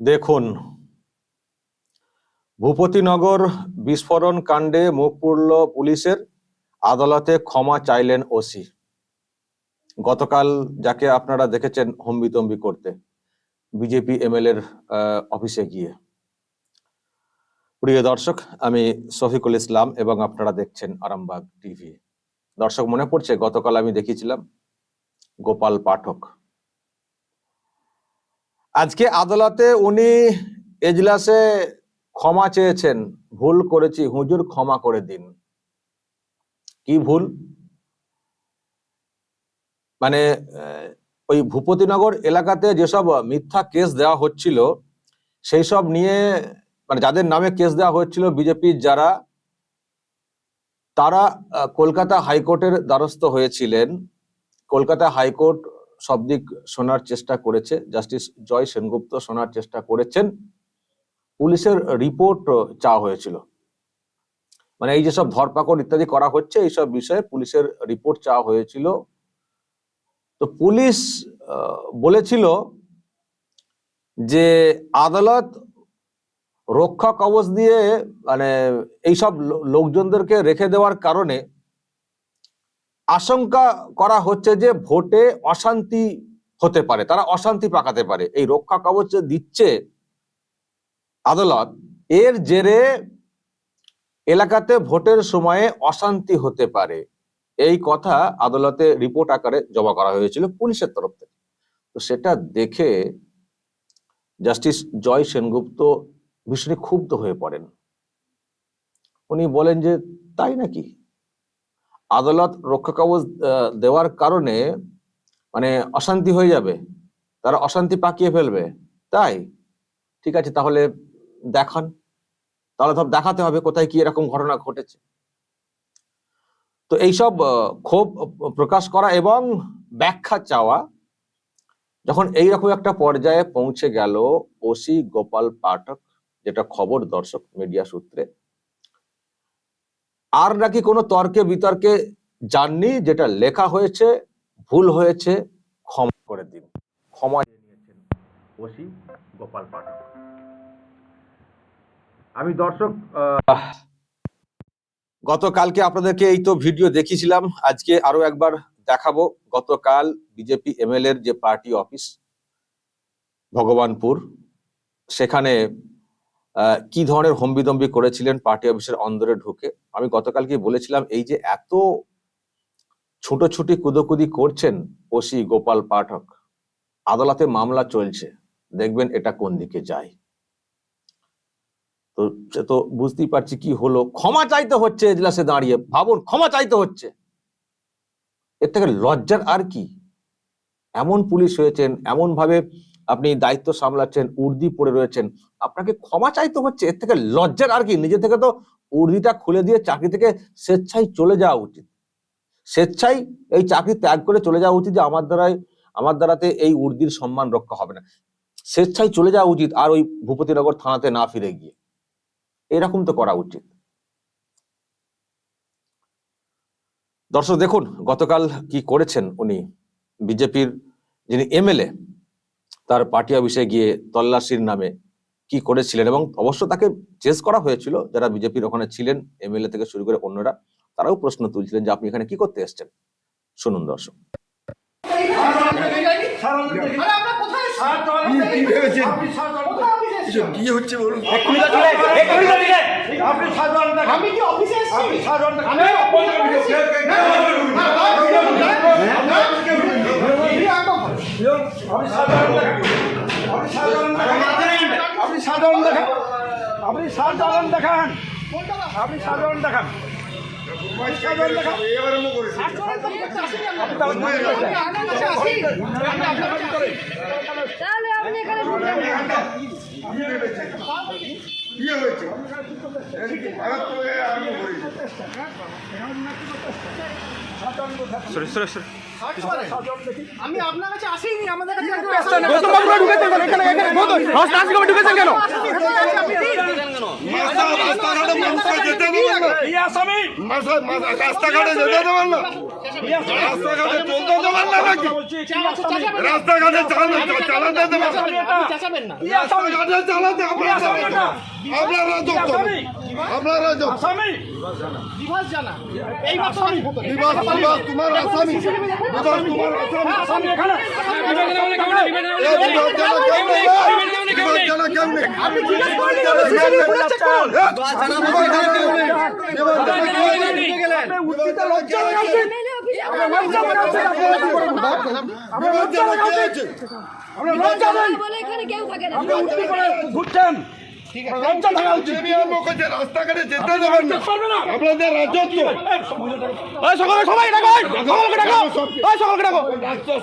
দেখুন, ভূপতিনগর বিস্ফোরণ কাণ্ডে মুখ পুরল পুলিশের, আদালতে ক্ষমা চাইলেন ওসি। গতকাল যাকে আপনারা দেখেছেন হম্বিতম্বি করতে, বিজেপি এমএলএর অফিসে গিয়ে। প্রিয় দর্শক, আমি শফিকুল ইসলাম এবং আপনারা দেখছেন আরামবাগ টিভি। দর্শক মনে পড়ছে, গতকাল আমি দেখিয়েছিলাম গোপাল পাঠক। আজকে আদালতে উনি এজলাসে ক্ষমা চেয়েছেন। ভুল করেছি, হুজুর ক্ষমা করে দিন। কি ভুল? মানে ওই ভূপতিনগর এলাকাতে যেসব মিথ্যা কেস দেওয়া হচ্ছিল, সেই সব নিয়ে মানে যাদের নামে কেস দেওয়া হচ্ছিল বিজেপির যারা, তারা কলকাতা হাইকোর্টের দ্বারস্থ হয়েছিলেন। কলকাতা হাইকোর্ট সব দিক শোনার চেষ্টা করেছে। জাস্টিস জয় সেনগুপ্ত শোনার চেষ্টা করেছেন। পুলিশের রিপোর্ট চাওয়া হয়েছিল। মানে এই যেসব ধরপাকড় ইত্যাদি করা হচ্ছে এইসব বিষয়ে পুলিশের রিপোর্ট চাওয়া হয়েছিল। তো পুলিশ বলেছিল যে আদালত রক্ষা কবচ দিয়ে মানে এইসব লোকজনদেরকে রেখে দেওয়ার কারণে আশঙ্কা করা হচ্ছে যে ভোটে অশান্তি হতে পারে, তারা অশান্তি পাকাতে পারে। এই রক্ষা কবচ দিচ্ছে আদালত, এর জেরে এলাকাতে ভোটের সময়ে অশান্তি হতে পারে। এই কথা আদালতে রিপোর্ট আকারে জমা করা হয়েছিল পুলিশের তরফ থেকে। তো সেটা দেখে জাস্টিস জয় সেনগুপ্ত ভীষণ ক্ষুব্ধ হয়ে পড়েন। উনি বলেন যে, তাই নাকি? আদালত রক্ষা কবচ দেওয়ার কারণে মানে অশান্তি হয়ে যাবে। তারা অশান্তি পাকিয়ে ফেলবে। তাই? ঠিক আছে, তাহলে দেখান। তাহলে তো দেখাতে হবে কোথায় কি এরকম ঘটনা ঘটেছে। তো এইসব ক্ষোভ প্রকাশ করা এবং ব্যাখ্যা চাওয়া যখন এইরকম একটা পর্যায়ে পৌঁছে গেল, ওসি গোপাল পাঠক, যেটা খবর দর্শক, মিডিয়া সূত্রে আর নাকি কোনো তর্কে বিতর্কে যাননি যেটা লেখা হয়েছে, ভুল হয়েছে, ক্ষমা করে দিন। ক্ষমা নিয়েছেন ওসি গোপাল পাঠক। আমি দর্শক গতকালকে আপনাদেরকে এই তো ভিডিও দেখিয়েছিলাম, আজকে আরও একবার দেখাবো। গতকাল বিজেপি এমএলএ এর যে পার্টি অফিস, ভগবানপুর, সেখানে কি ধরনের হম্বিদম্বি করেছিলেন পার্টি অফিসের অন্দরে ঢুকে? আমি গতকালকে বলেছিলাম, এই যে এত ছুটোছুটি কুদোকুদি করছেন ওসি গোপাল পাঠক, আদালতে মামলা চলছে, দেখবেন এটা কোন দিকে যায়। তো সে তো বুঝতেই পারছি কি হলো। ক্ষমা চাইতে হচ্ছে এজলাসে দাঁড়িয়ে, ভাবুন, ক্ষমা চাইতে হচ্ছে। এর থেকে লজ্জার আর কি? এমন পুলিশ হয়েছেন এমন ভাবে আপনি দায়িত্ব সামলাচ্ছেন, উর্দি পড়ে রয়েছেন। আপনাকে ক্ষমা চাইতে হচ্ছে, এর থেকে লজ্জার আর কি? নিজে থেকে তো উর্দিটা খুলে দিয়ে চাকরি থেকে স্বেচ্ছায় চলে যাওয়া উচিত। স্বেচ্ছায় এই চাকরি ত্যাগ করে চলে যাওয়া উচিত যে আমার দ্বারাই আমার দ্বারাতে এই উর্দির সম্মান রক্ষা হবে না। স্বেচ্ছায় চলে যাওয়া উচিত আর ওই ভূপতিনগর থানাতে না ফিরে গিয়ে। এরকম তো করা উচিত। দর্শক, দেখুন গতকাল কি করেছেন উনি? বিজেপির যিনি এমএলএ তার পার্টি অফিসে গিয়ে তল্লাশির নামে কি করেছিলেন এবং অবশ্য তাকে চেস করা হয়েছিল, যারা বিজেপির ওখানে ছিলেন, এমএলএ থেকে শুরু করে অন্যরা, তারাও প্রশ্ন তুলছিলেন যে আপনি এখানে কি করতে এসেছেন। শুনুন দর্শক। আমি সাধারণ সাধারণ দেখেন। আপনি সাধারণ দেখান। আপনি সাধারণ দেখান। সাধারণ দেখান। সাধারণ আমি। আপনার কাছে আসিনি আমাদের কাছে? এখানে এখানে ঢুকেছেন কেন? রাস্তাঘাটে যেতে দেবেন না। রাস্তাঘাটে চলতে দেবেন না নাকি? রাস্তাঘাটে চালাতে চালাতে দেবেন না। রাস্তাঘাটে চালাতে আপনারা আপনারা আপনারা আসামি বিভাস জানা আমি ভোট বিবাস বিবাস তোমার আসামি বিবাস তোমার আসামি আসামি এখানে এই ঘুরছেন লজ্জা থাকা উচিত। সিনিয়র লোক আছে রাস্তাঘাটে যেতে দেবেন না। আপনাদের রাজত্ব। এই সবাই ডাকো সকলকে ডাকো সকলকে ডাকো।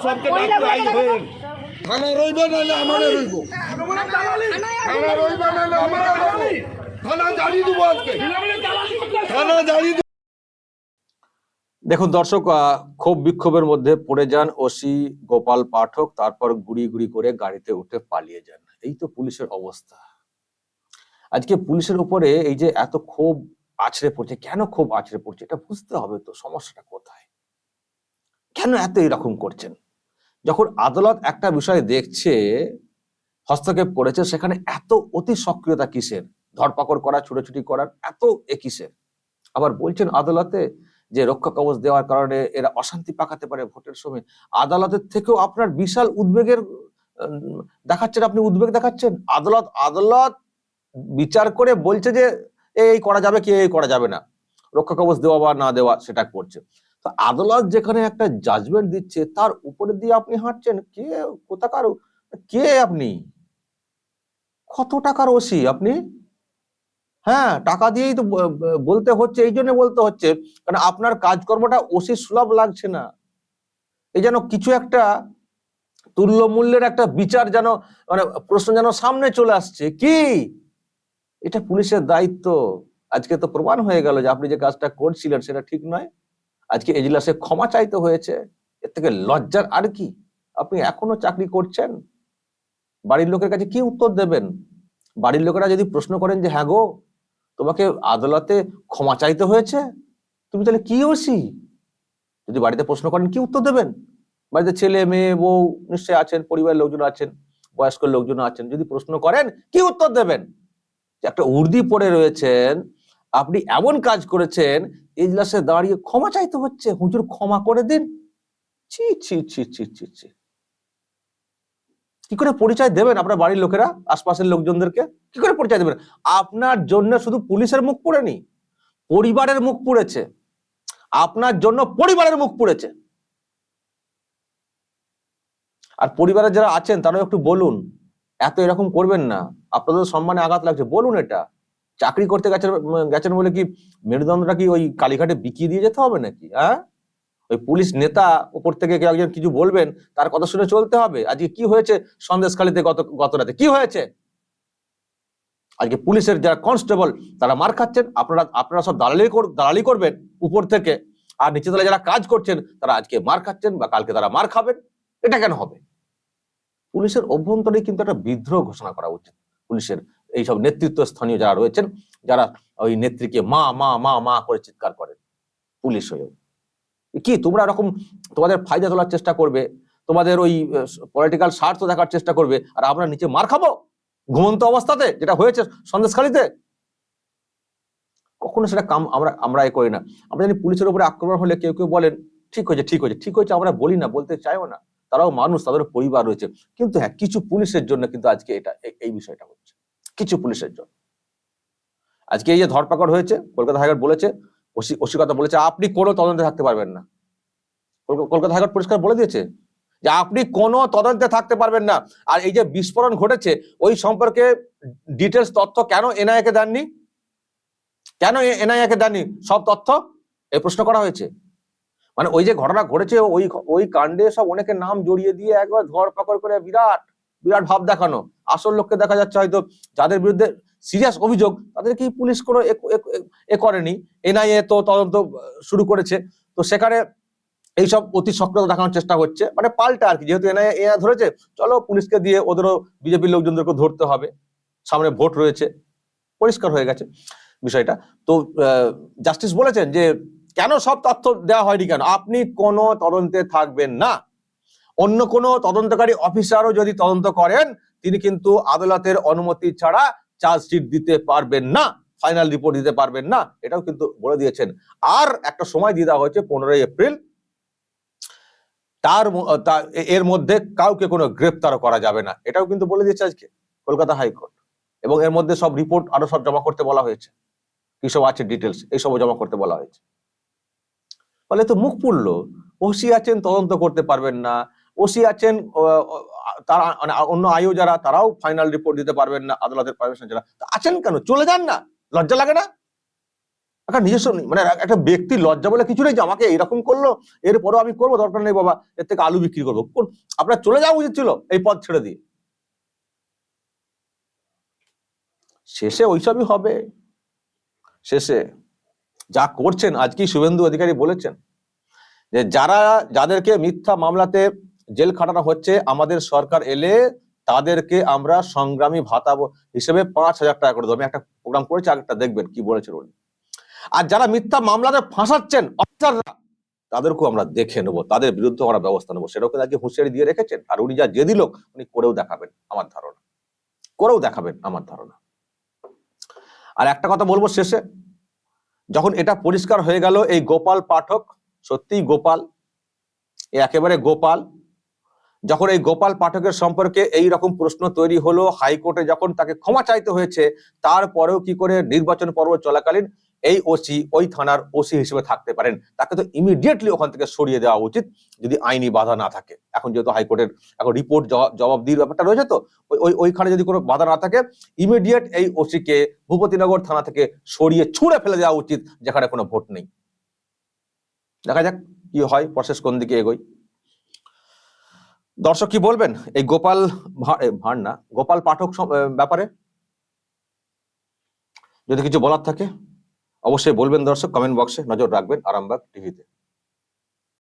সবকে ডাক্তার আই থানা রইবে নাহলে আমারে রইব। থানা রইবে নাহলে আমারে রইব। থানা জানিয়ে দেবো আজকে। থানা জানিয়ে দেখুন দর্শক আহ, ক্ষোভ বিক্ষোভের মধ্যে পড়ে যান ওসি গোপাল পাঠক তারপর গুড়ি গুড়ি করে গাড়িতে উঠে পালিয়ে যান। এই তো পুলিশের অবস্থা। আজকে পুলিশের উপরে এই যে এত ক্ষোভ আছড়ে পড়ছে, কেন ক্ষোভ আছড়ে পড়ছে এটা বুঝতে হবে তো, সমস্যাটা কোথায়? কেন এত এরকম করছেন? যখন আদালত একটা বিষয় দেখছে, হস্তক্ষেপ করেছে, সেখানে এত অতি সক্রিয়তা কিসের? ধরপাকড় করা, ছুটোছুটি করার এত এ কিসের? আবার বলছেন আদালতে যে রক্ষা কবচ দেওয়ার কারণে এরা অশান্তি পাকাতে পারে ভোটের সময়। আদালতের থেকেও আপনার বিশাল উদ্বেগের দেখাচ্ছেন, আপনি উদ্বেগ দেখাচ্ছেন? আদালত আদালত বিচার করে বলছে যে এই করা যাবে কি, এই করা যাবে না। রক্ষা কবচ দেওয়া বা না দেওয়া, সেটা করছে। তো আদালত যেখানে একটা জাজমেন্ট দিচ্ছে, তার উপরে দিয়ে আপনি হাঁটছেন। কে, কোথাকার, কে আপনি? কত টাকার ওসি আপনি? হ্যাঁ টাকা দিয়েই তো বলতে হচ্ছে, এই জন্য বলতে হচ্ছে। কারণ আপনার কাজকর্মটা ওসি সুলভ লাগছে না। এই যেন কিছু একটা তুল্য মূল্যের একটা বিচার যেন মানে প্রশ্ন যেন সামনে চলে আসছে। কি? এটা পুলিশের দায়িত্ব। আজকে তো প্রমাণ হয়ে গেল যে আপনি যে কাজটা করছিলেন সেটা ঠিক নয়। আজকে এজলাসে ক্ষমা চাইতে হয়েছে। এর থেকে লজ্জার আর কি? আপনি এখনও চাকরি করছেন? বাড়ির লোকের কাছে কি উত্তর দেবেন? বাড়ির লোকেরা যদি প্রশ্ন করেন যে হ্যাঁ গো, তোমাকে আদালতে ক্ষমা চাইতে হয়েছে? তুমি তাহলে কি ওসি? যদি বাড়িতে প্রশ্ন করেন, কি উত্তর দেবেন? বাড়িতে ছেলে, মেয়ে, বউ নিশ্চয়ই আছেন, পরিবারের লোকজন আছেন, বয়স্ক লোকজন আছেন। যদি প্রশ্ন করেন, কি উত্তর দেবেন? একটা উর্দি পড়ে রয়েছেন, আপনি এমন কাজ করেছেন, এজলাসে দাঁড়িয়ে ক্ষমা চাইতে হচ্ছে, হুজুর ক্ষমা করে দিন। ছি ছি ছি ছি ছি ছি। কি করে পরিচয় দেবেন আপনার বাড়ির লোকেরা, আশপাশের লোকজনদেরকে? কি করে পরিচয় দেবেন? আপনার জন্য শুধু পুলিশের মুখ পুড়েনি, পরিবারের মুখ পুড়েছে, আপনার জন্য পরিবারের মুখ পুড়েছে। আর পরিবারের যারা আছেন, তারাও একটু বলুন এত এরকম করবেন না। আপনাদের সম্মানে আঘাত লাগছে। বলুন এটা। চাকরি করতে গেছেন গেছেন বলে কি মেরুদণ্ডটা কি ওই কালীঘাটে বিকিয়ে দিয়ে যেতে হবে নাকি হ্যাঁ? ওই পুলিশ নেতা উপর থেকে কেউ একজন কিছু বলবেন, তার কথা শুনে চলতে হবে। আজকে কি হয়েছে সন্দেশখালীতে গত গত রাতে? কি হয়েছে? আজকে পুলিশের যারা কনস্টেবল, তারা মার খাচ্ছেন। আপনারা আপনারা সব দালালি দালালি করবেন উপর থেকে। আর নিচে তলায় যারা কাজ করছেন, তারা আজকে মার খাচ্ছেন বা কালকে তারা মার খাবেন। এটা কেন হবে? পুলিশের অভ্যন্তরে কিন্তু একটা বিদ্রোহ ঘোষণা করা উচিত। পুলিশের এইসব নেতৃত্ব স্থানীয় যারা রয়েছেন, যারা ওই নেত্রীকে মা মা মা মা করে চিৎকার করেন, পুলিশ হয়েও। কি, তোমরা এরকম তোমাদের ফায়দা তোলার চেষ্টা করবে, তোমাদের ওই পলিটিক্যাল স্বার্থ দেখার চেষ্টা করবে, আর আমরা নিচে মার খাব? ঘুমন্ত অবস্থাতে, যেটা হয়েছে সন্দেশখালীতে? কখনো সেটা কাম, আমরা আমরা এ করি না। আমরা জানি পুলিশের উপরে আক্রমণ হলে কেউ কেউ বলেন, ঠিক হয়েছে ঠিক হয়েছে ঠিক হয়েছে, আমরা বলি না, বলতে চাইও না। তারাও মানুষ তাদের পরিবার রয়েছে। কিন্তু হ্যাঁ কিছু পুলিশের জন্য কিন্তু আজকে এটা এই বিষয়টা হচ্ছে। কিছু পুলিশের জন্য। আজকে এই যে ধরপাকড় হয়েছে, কলকাতা হাইকোর্ট বলেছে, ওসি বলেছে, আপনি কোনো তদন্তে থাকতে পারবেন না। কলকাতা হাইকোর্ট পরিষ্কার বলে দিয়েছে যে আপনি কোনো তদন্তে থাকতে পারবেন না। আর এই যে বিস্ফোরণ ঘটেছে, ওই সম্পর্কে ডিটেলস তথ্য কেন এনআইএ কে দেননি? কেন এনআইএ কে দেননি? সব তথ্য এই প্রশ্ন করা হয়েছে। মানে ওই যে ঘটনা ঘটেছে, ওই ওই কাণ্ডে সব অনেকের নাম জড়িয়ে দিয়ে একবার ধরপাকড় করে বিরাট বিরাট ভাব দেখানো। আসল লোককে দেখা যাচ্ছে হয়তো যাদের বিরুদ্ধে সিরিয়াস অভিযোগ, তাদেরকে পুলিশ কোনো এ- এ- এ- এ করেনি। এনআইএ তো তদন্ত শুরু করেছে। তো সেখানে এইসব অতি সক্রিয়তা দেখানোর চেষ্টা হচ্ছে। মানে পাল্টা আর কি, যেহেতু এনআইএ এনআইএ ধরেছে, চলো পুলিশকে দিয়ে ওদেরও বিজেপির লোকজনদেরকে ধরতে হবে। সামনে ভোট রয়েছে। পরিষ্কার হয়ে গেছে বিষয়টা। তো জাস্টিস বলেছেন যে কেন সব তথ্য দেওয়া হয়নি কেন? আপনি কোনো তদন্তে থাকবেন না। অন্য কোনো তদন্তকারী অফিসারও যদি তদন্ত করেন, তিনি কিন্তু আদালতের অনুমতি ছাড়া চার্জশিট দিতে পারবেন না, ফাইনাল রিপোর্ট দিতে পারবেন না, এটাও কিন্তু বলে দিয়েছেন। আর একটা সময় দিয়ে দেওয়া হয়েছে, পনেরোই এপ্রিল। তার এর মধ্যে কাউকে কোনো গ্রেপ্তারও করা যাবে না। এটাও কিন্তু বলে দিয়েছে আজকে কলকাতা হাইকোর্ট। এবং এর মধ্যে সব রিপোর্ট আরও সব জমা করতে বলা হয়েছে। কি সব আছে ডিটেলস এইসবও জমা করতে বলা হয়েছে। ফলে তো মুখ পুড়লো। ওসি আছেন, তদন্ত করতে পারবেন না। ওসি আছেন তারা মানে অন্য আয়ু যারা, তারাও ফাইনাল রিপোর্ট দিতে পারবেন না, আদালতের পারমিশন ছাড়া। আছেন কেন? চলে যান না? লজ্জা লাগে না? একটা নিজস্ব মানে একটা ব্যক্তি লজ্জা বলে কিছু নেই যে আমাকে এরকম করল, এরপরেও আমি করব, দরকার নেই বাবা, এর থেকে আলু বিক্রি করব। আপনার চলে যাওয়া উচিত ছিল এই পথ ছেড়ে দিয়ে। শেষে ওইসবই হবে। শেষে যা করছেন আজকেই শুভেন্দু অধিকারী বলেছেন? যে যারা, যাদেরকে মিথ্যা মামলাতে জেল খাটানো হচ্ছে, আমাদের সরকার এলে তাদেরকে আমরা সংগ্রামী ভাতা হিসেবে পাঁচ হাজার টাকা করে দেবো। আমি একটা প্রোগ্রাম করেছি আগেরটা দেখবেন কি বলেছেন উনি। আর যারা মিথ্যা মামলাতে ফাঁসাচ্ছেন, অফিসাররা, তাদেরকেও আমরা দেখে নেব, তাদের বিরুদ্ধে আমরা ব্যবস্থা নেব। সেটাকে আজকে হুঁশিয়ারি দিয়ে রেখেছেন? আর উনি যা জেদি লোক, উনি করেও দেখাবেন আমার ধারণা। করেও দেখাবেন আমার ধারণা। আর একটা কথা বলব শেষে। যখন এটা পরিষ্কার হয়ে গেল, এই গোপাল পাঠক, সত্যিই গোপাল একেবারে গোপাল, যখন এই গোপাল পাঠকের সম্পর্কে এই রকম প্রশ্ন তৈরি হলো, হাইকোর্টে যখন তাকে ক্ষমা চাইতে হয়েছে, তারপরেও কি করে নির্বাচন পর্ব চলাকালীন এই ওসি ওই থানার ওসি হিসেবে থাকতে পারেন। তাকে তো ইমিডিয়েটলি ওখান থেকে সরিয়ে দেওয়া উচিত যদি আইনি বাধা না থাকে। এখন যেহেতু হাইকোর্টের এখন রিপোর্ট জবাব জবাবদিহির ব্যাপারটা রয়েছে তো, ওই- ওই, ওইখানে যদি কোনো বাধা না থাকে ইমিডিয়েট এই ওসিকে ভূপতিনগর থানা থেকে সরিয়ে ছুঁড়ে ফেলে দেওয়া উচিত, যেখানে কোনো ভোট নেই। দেখা যাক কি হয় প্রসেস কোন দিকে এগোয়। দর্শক কি বলবেন? এই গোপাল ভাঁড় না, গোপাল পাঠক ব্যাপারে? যদি কিছু বলার থাকে। অবশ্যই বলবেন দর্শক কমেন্ট বক্সে নজর রাখবেন আরামবাগ টিভিতে